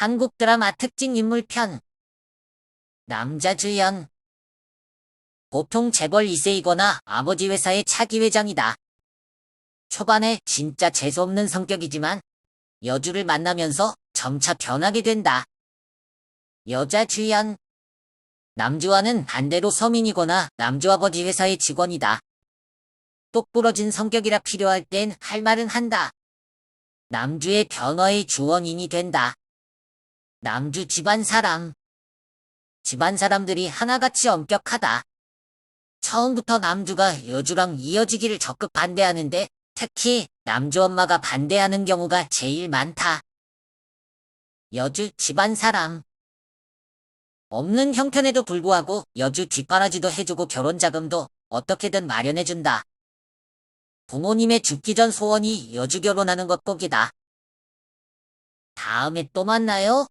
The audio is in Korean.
한국 드라마 특징 인물 편. 남자 주연. 보통 재벌 2세이거나 아버지 회사의 차기 회장이다. 초반에 진짜 재수없는 성격이지만 여주를 만나면서 점차 변하게 된다. 여자 주연. 남주와는 반대로 서민이거나 남주 아버지 회사의 직원이다. 똑부러진 성격이라 필요할 땐 할 말은 한다. 남주의 변화의 주원인이 된다. 남주 집안 사람. 집안 사람들이 하나같이 엄격하다. 처음부터 남주가 여주랑 이어지기를 적극 반대하는데 특히 남주 엄마가 반대하는 경우가 제일 많다. 여주 집안 사람. 없는 형편에도 불구하고 여주 뒷바라지도 해주고 결혼 자금도 어떻게든 마련해준다. 부모님의 죽기 전 소원이 여주 결혼하는 것 꼭이다. 다음에 또 만나요.